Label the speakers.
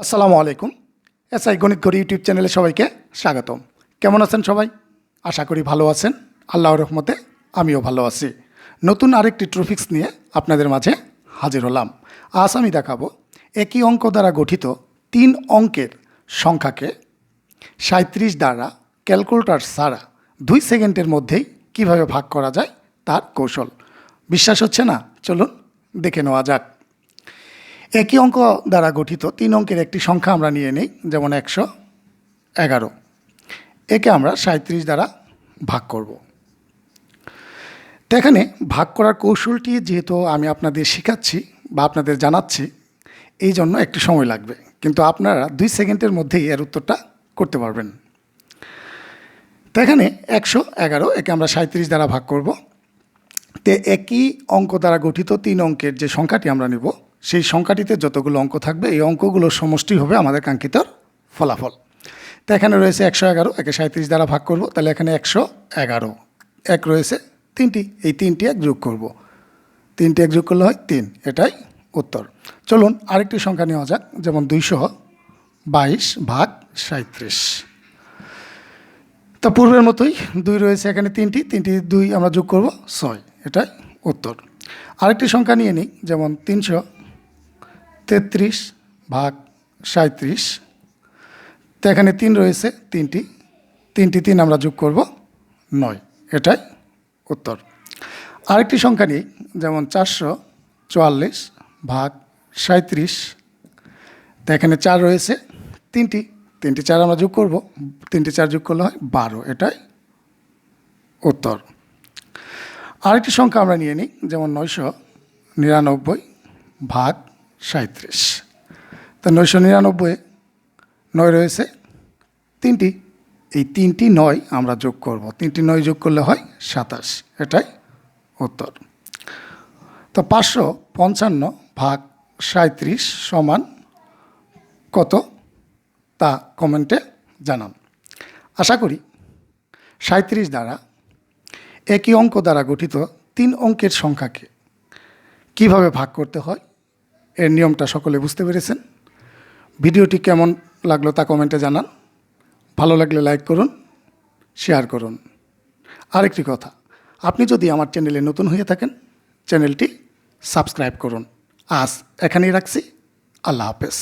Speaker 1: আসসালামু আলাইকুম। এসআই গণিত ঘড়ি ইউটিউব চ্যানেলে সবাইকে স্বাগতম। কেমন আছেন সবাই? আশা করি ভালো আছেন। আল্লাহর রহমতে আমিও ভালো আছি। নতুন আরেকটি ট্রফিক্স নিয়ে আপনাদের মাঝে হাজির হলাম। আজ আমি দেখাবো একই অঙ্ক দ্বারা গঠিত তিন অঙ্কের সংখ্যাকে সাঁত্রিশ দ্বারা ক্যালকুলেটর ছাড়া দুই সেকেন্ডের মধ্যেই কীভাবে ভাগ করা যায় তার কৌশল। বিশ্বাস হচ্ছে না? চলুন দেখে নেওয়া যাক। একই অঙ্ক দ্বারা গঠিত, তিন অঙ্কের একটি সংখ্যা আমরা নিয়ে নিই, যেমন একশো এগারো। একে আমরা সাঁত্রিশ দ্বারা ভাগ করব। এখানে ভাগ করার কৌশলটি যেহেতু আমি আপনাদের শেখাচ্ছি বা আপনাদের জানাচ্ছি, এই জন্য একটু সময় লাগবে। কিন্তু আপনারা দুই সেকেন্ডের মধ্যেই এর উত্তরটা করতে পারবেন। তো এখানে একশো এগারো, একে আমরা সাঁত্রিশ দ্বারা ভাগ করব। তে একই অঙ্ক দ্বারা গঠিত তিন অঙ্কের যে সংখ্যাটি আমরা নেব সেই সংখ্যাটিতে যতগুলো অঙ্ক থাকবে, এই অঙ্কগুলোর সমষ্টি হবে আমাদের কাঙ্ক্ষিত ফলাফল। তো এখানে রয়েছে একশো এগারো, একে সাঁত্রিশ দ্বারা ভাগ করব, তাহলে এখানে একশো এগারো। এক রয়েছে তিনটি, এই তিনটি এক যোগ করব। তিনটি এক যোগ করলে হয় তিন, এটাই উত্তর। চলুন আরেকটি সংখ্যা নেওয়া যাক, যেমন দুইশো বাইশ ভাগ সাঁত্রিশ তা পূর্বের মতোই দুই রয়েছে, এখানে তিনটি তিনটি দুই আমরা যোগ করব, ছয়, এটাই উত্তর। আরেকটি সংখ্যা নিয়ে নিই, যেমন তিনশো তেত্রিশ ভাগ সাঁত্রিশ তো এখানে তিন রয়েছে, তিনটি। তিনটি তিন আমরা যোগ করব নয়। এটাই উত্তর। আরেকটি সংখ্যা নিই, যেমন চারশো চুয়াল্লিশ ভাগ সাঁত্রিশ তো এখানে চার রয়েছে, তিনটি। তিনটি চার আমরা যোগ করব, তিনটি চার যোগ করলে হয় বারো। এটাই উত্তর। আরেকটি সংখ্যা আমরা নিয়ে নিই, যেমন নয়শো নিরানব্বই ভাগ সাঁত্রিশ তো নয়শো নিরানব্বই নয় রয়েছে তিনটি। এই তিনটি নয় আমরা যোগ করব। তিনটি নয় যোগ করলে হয় সাতাশ। এটাই উত্তর। তো পাঁচশো পঞ্চান্ন ভাগ সাঁত্রিশ সমান কত? তা কমেন্টে জানান। আশা করি সাঁত্রিশ দ্বারা একই অঙ্ক দ্বারা গঠিত তিন অঙ্কের সংখ্যাকে কীভাবে ভাগ করতে হয়? এর নিয়মটা সকলে বুঝতে পেরেছেন। ভিডিওটি কেমন লাগল তা কমেন্টে জানান। ভালো লাগলে লাইক করুন, শেয়ার করুন। আরেকটি কথা, আপনি যদি আমার চ্যানেলে নতুন হয়ে থাকেন, চ্যানেলটি সাবস্ক্রাইব করুন। আজ এখানেই রাখছি। আল্লাহ হাফেজ।